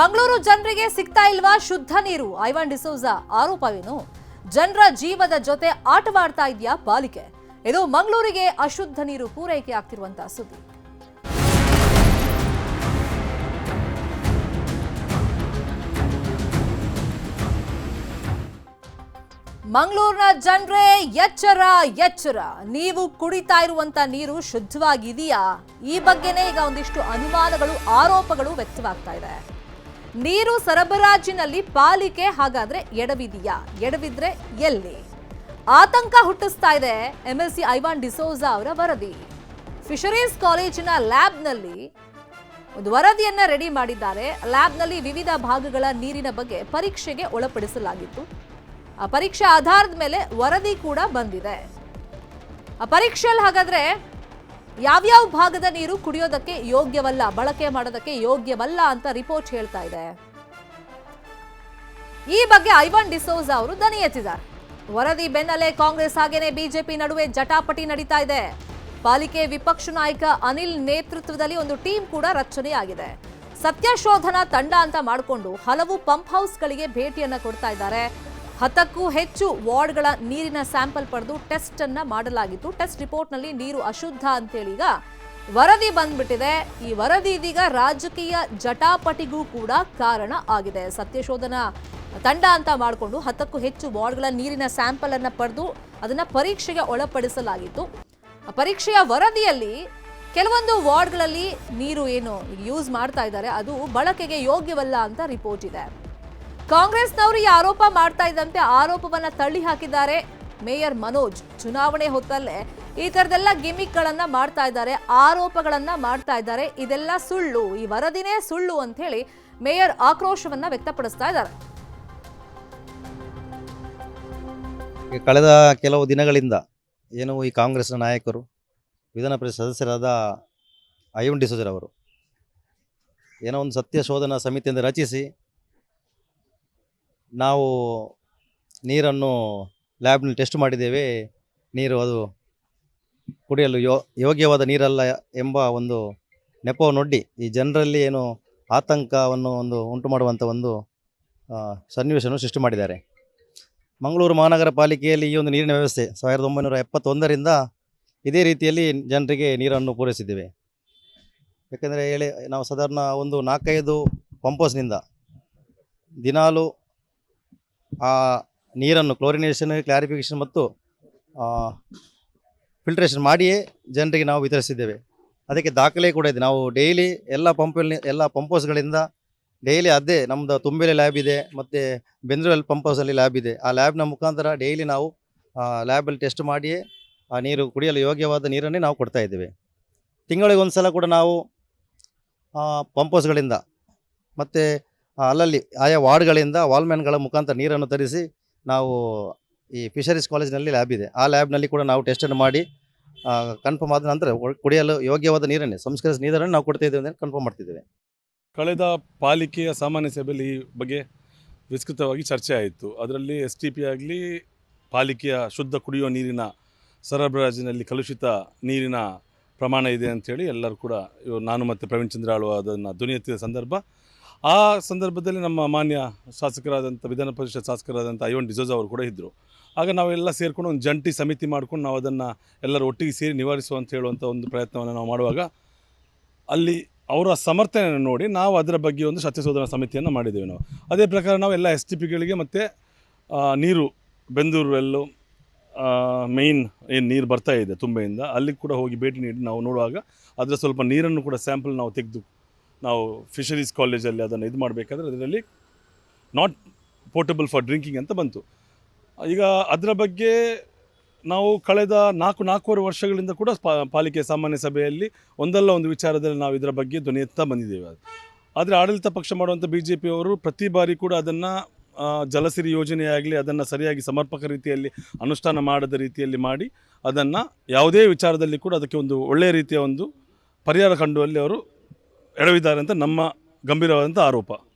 ಮಂಗಳೂರು ಜನರಿಗೆ ಸಿಗ್ತಾ ಇಲ್ವಾ ಶುದ್ಧ ನೀರು? ಐವಾನ್ ಡಿಸೋಜಾ ಆರೋಪವೇನು? ಜನರ ಜೀವದ ಜೊತೆ ಆಟವಾಡ್ತಾ ಇದೆಯಾ ಪಾಲಿಕೆ ಇದು ಮಂಗಳೂರಿಗೆ ಅಶುದ್ಧ ನೀರು ಪೂರೈಕೆ ಆಗ್ತಿರುವಂತಹ ಸುದ್ದಿ. ಮಂಗಳೂರಿನ ಜನರೇ, ಎಚ್ಚರ ಎಚ್ಚರ. ನೀವು ಕುಡಿತಾ ಇರುವಂತ ನೀರು ಶುದ್ಧವಾಗಿದೆಯಾ? ಈ ಬಗ್ಗೆನೇ ಈಗ ಒಂದಿಷ್ಟು ಅನುಮಾನಗಳು, ಆರೋಪಗಳು ವ್ಯಕ್ತವಾಗ್ತಾ ಇದೆ. ನೀರು ಸರಬರಾಜಿನಲ್ಲಿ ಪಾಲಿಕೆ ಹಾಗಾದ್ರೆ ಎಡವಿದೆಯಾ? ಎಡವಿದ್ರೆ ಎಲ್ಲಿ? ಆತಂಕ ಹುಟ್ಟಿಸ್ತಾ ಇದೆ ಎಂಎಲ್ಸಿ ಐವಾನ್ ಡಿಸೋಜಾ ಅವರ ವರದಿ. ಫಿಶರೀಸ್ ಕಾಲೇಜಿನ ಲ್ಯಾಬ್ನಲ್ಲಿ ಒಂದು ವರದಿಯನ್ನ ರೆಡಿ ಮಾಡಿದ್ದಾರೆ. ಲ್ಯಾಬ್ನಲ್ಲಿ ವಿವಿಧ ಭಾಗಗಳ ನೀರಿನ ಬಗ್ಗೆ ಪರೀಕ್ಷೆಗೆ ಒಳಪಡಿಸಲಾಗಿತ್ತು. ಆ ಪರೀಕ್ಷೆ ಆಧಾರದ ಮೇಲೆ ವರದಿ ಕೂಡ ಬಂದಿದೆ. ಆ ಪರೀಕ್ಷೆಯಲ್ಲಿ ಹಾಗಾದ್ರೆ ಯಾವ್ಯಾವ ಭಾಗದ ನೀರು ಕುಡಿಯೋದಕ್ಕೆ ಯೋಗ್ಯವಲ್ಲ, ಬಳಕೆ ಮಾಡೋದಕ್ಕೆ ಯೋಗ್ಯವಲ್ಲ ಅಂತ ರಿಪೋರ್ಟ್ ಹೇಳ್ತಾ ಇದೆ. ಈ ಬಗ್ಗೆ ಐವಾನ್ ಡಿಸೋಜಾ ಅವರು ದನಿ ಎತ್ತಿದ್ದಾರೆ. ವರದಿ ಬೆನ್ನಲ್ಲೇ ಕಾಂಗ್ರೆಸ್ ಹಾಗೇನೆ ಬಿಜೆಪಿ ನಡುವೆ ಜಟಾಪಟಿ ನಡೀತಾ ಇದೆ. ಪಾಲಿಕೆ ವಿಪಕ್ಷ ನಾಯಕ ಅನಿಲ್ ನೇತೃತ್ವದಲ್ಲಿ ಒಂದು ಟೀಮ್ ಕೂಡ ರಚನೆಯಾಗಿದೆ. ಸತ್ಯಶೋಧನಾ ತಂಡ ಅಂತ ಮಾಡಿಕೊಂಡು ಹಲವು ಪಂಪ್ ಹೌಸ್ಗಳಿಗೆ ಭೇಟಿಯನ್ನ ಕೊಡ್ತಾ ಇದ್ದಾರೆ. ಹತ್ತಕ್ಕೂ ಹೆಚ್ಚು ವಾರ್ಡ್ಗಳ ನೀರಿನ ಸ್ಯಾಂಪಲ್ ಪಡೆದು ಟೆಸ್ಟ್ ಅನ್ನ ಮಾಡಲಾಗಿತ್ತು. ಟೆಸ್ಟ್ ರಿಪೋರ್ಟ್ನಲ್ಲಿ ನೀರು ಅಶುದ್ಧ ಅಂತೇಳಿ ಈಗ ವರದಿ ಬಂದ್ಬಿಟ್ಟಿದೆ. ಈ ವರದಿ ಇದೀಗ ರಾಜಕೀಯ ಜಟಾಪಟಿಗೂ ಕೂಡ ಕಾರಣ ಆಗಿದೆ. ಸತ್ಯಶೋಧನಾ ತಂಡ ಅಂತ ಮಾಡಿಕೊಂಡು ಹತ್ತಕ್ಕೂ ಹೆಚ್ಚು ವಾರ್ಡ್ಗಳ ನೀರಿನ ಸ್ಯಾಂಪಲ್ ಅನ್ನ ಪಡೆದು ಅದನ್ನ ಪರೀಕ್ಷೆಗೆ ಒಳಪಡಿಸಲಾಗಿತ್ತು. ಪರೀಕ್ಷೆಯ ವರದಿಯಲ್ಲಿ ಕೆಲವೊಂದು ವಾರ್ಡ್ಗಳಲ್ಲಿ ನೀರು ಏನು ಯೂಸ್ ಮಾಡ್ತಾ ಇದ್ದಾರೆ. ಅದು ಬಳಕೆಗೆ ಯೋಗ್ಯವಲ್ಲ ಅಂತ ರಿಪೋರ್ಟ್ ಇದೆ. ಕಾಂಗ್ರೆಸ್ನವರು ಈ ಆರೋಪ ಮಾಡ್ತಾ ಇದ್ದಂತೆ ಆರೋಪವನ್ನ ತಳ್ಳಿ ಹಾಕಿದ್ದಾರೆ. ಮೇಯರ್ ಮನೋಜ್ ಚುನಾವಣೆ ಹೊತ್ತಲ್ಲೇ ಈ ತರದೆಲ್ಲ ಗಿಮಿಕ್ಗಳನ್ನ ಮಾಡ್ತಾ ಇದ್ದಾರೆ, ಆರೋಪಗಳನ್ನ ಮಾಡ್ತಾ ಇದ್ದಾರೆ. ಇದೆಲ್ಲ ಸುಳ್ಳು, ಈ ವರದಿನೇ ಸುಳ್ಳು ಅಂತ ಹೇಳಿ ಮೇಯರ್ ಆಕ್ರೋಶವನ್ನ ವ್ಯಕ್ತಪಡಿಸ್ತಾ ಇದ್ದಾರೆ. ಕಳೆದ ಕೆಲವು ದಿನಗಳಿಂದ ಏನು ಈ ಕಾಂಗ್ರೆಸ್ನ ನಾಯಕರು, ವಿಧಾನ ಪರಿಷತ್ ಸದಸ್ಯರಾದ ಅಯ್ಯಂ ಡಿಸೋಜರ್ ಅವರು ಏನೋ ಒಂದು ಸತ್ಯ ಶೋಧನಾ ಸಮಿತಿಯಿಂದ ರಚಿಸಿ ನಾವು ನೀರನ್ನು ಲ್ಯಾಬ್ನಲ್ಲಿ ಟೆಸ್ಟ್ ಮಾಡಿದ್ದೇವೆ. ನೀರು ಅದು ಕುಡಿಯಲು ಯೋ, ಯೋಗ್ಯವಾದ ನೀರಲ್ಲ ಎಂಬ ಒಂದು ನೆಪವನ್ನೊಡ್ಡಿ ಈ ಜನರಲ್ಲಿ ಏನು ಆತಂಕವನ್ನು ಒಂದು ಉಂಟು ಮಾಡುವಂಥ ಒಂದು ಸನ್ನಿವೇಶವನ್ನು ಸೃಷ್ಟಿ ಮಾಡಿದ್ದಾರೆ. ಮಂಗಳೂರು ಮಹಾನಗರ ಪಾಲಿಕೆಯಲ್ಲಿ ಈ ಒಂದು ನೀರಿನ ವ್ಯವಸ್ಥೆ ಸಾವಿರದ ಒಂಬೈನೂರ ಎಪ್ಪತ್ತೊಂದರಿಂದ ಇದೇ ರೀತಿಯಲ್ಲಿ ಜನರಿಗೆ ನೀರನ್ನು ಪೂರೈಸಿದ್ದೇವೆ. ಯಾಕೆಂದರೆ ಹೇಳಿ ನಾವು ಸಾಧಾರಣ ಒಂದು ನಾಲ್ಕೈದು ಪಂಪೋಸ್ನಿಂದ ದಿನಾಲು ಆ ನೀರನ್ನು ಕ್ಲೋರಿನೇಷನ್ ಕ್ಲಾರಿಫಿಕೇಷನ್ ಮತ್ತು ಫಿಲ್ಟ್ರೇಷನ್ ಮಾಡಿಯೇ ಜನರಿಗೆ ನಾವು ವಿತರಿಸಿದ್ದೇವೆ. ಅದಕ್ಕೆ ದಾಖಲೆ ಕೂಡ ಇದೆ. ನಾವು ಡೈಲಿ ಎಲ್ಲ ಪಂಪಲ್ಲಿ ಎಲ್ಲ ಪಂಪೋಸ್ಗಳಿಂದ ಡೈಲಿ ಅದೇ ನಮ್ಮದು ತುಂಬೆಲೆ ಲ್ಯಾಬ್ ಇದೆ ಮತ್ತು ಬೆಂದ್ರಲ್ಲಿ ಪಂಪ್ ಹೌಸಲ್ಲಿ ಲ್ಯಾಬ್ ಇದೆ. ಆ ಲ್ಯಾಬ್ನ ಮುಖಾಂತರ ಡೈಲಿ ನಾವು ಲ್ಯಾಬಲ್ಲಿ ಟೆಸ್ಟ್ ಮಾಡಿಯೇ ಆ ನೀರು ಕುಡಿಯಲು ಯೋಗ್ಯವಾದ ನೀರನ್ನೇ ನಾವು ಕೊಡ್ತಾ ಇದ್ದೇವೆ. ತಿಂಗಳಿಗೆ ಒಂದು ಸಲ ಕೂಡ ನಾವು ಪಂಪ್ ಹೌಸ್ಗಳಿಂದ ಮತ್ತು ಅಲ್ಲಲ್ಲಿ ಆಯಾ ವಾರ್ಡ್ಗಳಿಂದ ವಾಲ್ಮ್ಯಾನ್ಗಳ ಮುಖಾಂತರ ನೀರನ್ನು ತರಿಸಿ ನಾವು ಈ ಫಿಷರೀಸ್ ಕಾಲೇಜಿನಲ್ಲಿ ಲ್ಯಾಬ್ ಇದೆ. ಆ ಲ್ಯಾಬ್ನಲ್ಲಿ ಕೂಡ ನಾವು ಟೆಸ್ಟನ್ನು ಮಾಡಿ ಕನ್ಫರ್ಮ್ ಆದ ನಂತರ ಕುಡಿಯಲು ಯೋಗ್ಯವಾದ ನೀರನ್ನೇ ಸಂಸ್ಕರಿಸಿದ ನೀರನ್ನು ನಾವು ಕೊಡ್ತಾ ಇದ್ದೇವೆ ಅಂತ ಕನ್ಫರ್ಮ್ ಮಾಡ್ತಿದ್ದೇವೆ. ಕಳೆದ ಪಾಲಿಕೆಯ ಸಾಮಾನ್ಯ ಸಭೆಯಲ್ಲಿ ಈ ಬಗ್ಗೆ ವಿಸ್ತೃತವಾಗಿ ಚರ್ಚೆ ಆಯಿತು. ಅದರಲ್ಲಿ ಎಸ್ ಟಿ ಪಿ ಆಗಲಿ, ಪಾಲಿಕೆಯ ಶುದ್ಧ ಕುಡಿಯುವ ನೀರಿನ ಸರಬರಾಜಿನಲ್ಲಿ ಕಲುಷಿತ ನೀರಿನ ಪ್ರಮಾಣ ಇದೆ ಅಂಥೇಳಿ ಎಲ್ಲರೂ ಕೂಡ ನಾನು ಮತ್ತು ಪ್ರವೀಣ್ ಚಂದ್ರಾಳು ಅದನ್ನು ಧ್ವನಿ ಸಂದರ್ಭ ಆ ಸಂದರ್ಭದಲ್ಲಿ ನಮ್ಮ ಮಾನ್ಯ ಶಾಸಕರಾದಂಥ, ವಿಧಾನ ಪರಿಷತ್ ಶಾಸಕರಾದಂಥ ಐವನ್ ಡಿಸೋಜಾ ಅವರು ಕೂಡ ಇದ್ದರು ಆಗ ನಾವೆಲ್ಲ ಸೇರಿಕೊಂಡು ಒಂದು ಜಂಟಿ ಸಮಿತಿ ಮಾಡ್ಕೊಂಡು ನಾವು ಅದನ್ನು ಎಲ್ಲರೂ ಒಟ್ಟಿಗೆ ಸೇರಿ ನಿವಾರಿಸುವಂತ ಹೇಳುವಂಥ ಒಂದು ಪ್ರಯತ್ನವನ್ನು ನಾವು ಮಾಡುವಾಗ ಅಲ್ಲಿ ಅವರ ಸಮರ್ಥನೆಯನ್ನು ನೋಡಿ ನಾವು ಅದರ ಬಗ್ಗೆ ಒಂದು ಸತ್ಯಶೋಧನಾ ಸಮಿತಿಯನ್ನು ಮಾಡಿದ್ದೇವೆ ನಾವು. ಅದೇ ಪ್ರಕಾರ ನಾವು ಎಲ್ಲ ಎಸ್ ಟಿ ಪಿಗಳಿಗೆ ಮತ್ತು ನೀರು ಬೆಂದೂರು ಎಲ್ಲು ಮೇಯ್ನ್ ಏನು ನೀರು ಬರ್ತಾ ಇದೆ ತುಂಬೆಯಿಂದ, ಅಲ್ಲಿ ಕೂಡ ಹೋಗಿ ಭೇಟಿ ನೀಡಿ ನಾವು ನೋಡುವಾಗ ಅದರ ಸ್ವಲ್ಪ ನೀರನ್ನು ಕೂಡ ಸ್ಯಾಂಪಲ್ ನಾವು ತೆಗೆದು ನಾವು ಫಿಶರೀಸ್ ಕಾಲೇಜಲ್ಲಿ ಅದನ್ನು ಇದು ಮಾಡಬೇಕಾದ್ರೆ ಅದರಲ್ಲಿ ನಾಟ್ ಪೋರ್ಟಬಲ್ ಫಾರ್ ಡ್ರಿಂಕಿಂಗ್ ಅಂತ ಬಂತು. ಈಗ ಅದರ ಬಗ್ಗೆ ನಾವು ಕಳೆದ ನಾಲ್ಕು, ನಾಲ್ಕೂವರೆ ವರ್ಷಗಳಿಂದ ಕೂಡ ಪಾಲಿಕೆ ಸಾಮಾನ್ಯ ಸಭೆಯಲ್ಲಿ ಒಂದಲ್ಲ ಒಂದು ವಿಚಾರದಲ್ಲಿ ನಾವು ಇದರ ಬಗ್ಗೆ ಧ್ವನಿ ಬಂದಿದ್ದೇವೆ ಆದರೆ ಆಡಳಿತ ಪಕ್ಷ ಮಾಡುವಂಥ ಬಿ ಜೆ ಪಿಯವರು ಪ್ರತಿ ಬಾರಿ ಕೂಡ ಅದನ್ನು ಜಲಸಿರಿ ಯೋಜನೆಯಾಗಲಿ ಅದನ್ನು ಸರಿಯಾಗಿ ಸಮರ್ಪಕ ರೀತಿಯಲ್ಲಿ ಅನುಷ್ಠಾನ ಮಾಡದ ರೀತಿಯಲ್ಲಿ ಮಾಡಿ ಅದನ್ನು ಯಾವುದೇ ವಿಚಾರದಲ್ಲಿ ಕೂಡ ಅದಕ್ಕೆ ಒಂದು ಒಳ್ಳೆಯ ರೀತಿಯ ಒಂದು ಪರಿಹಾರ ಕಂಡುವಲ್ಲಿ ಅವರು ಎಡವಿದ್ದಾರೆ ಅಂತ ನಮ್ಮ ಗಂಭೀರವಾದಂಥ ಆರೋಪ.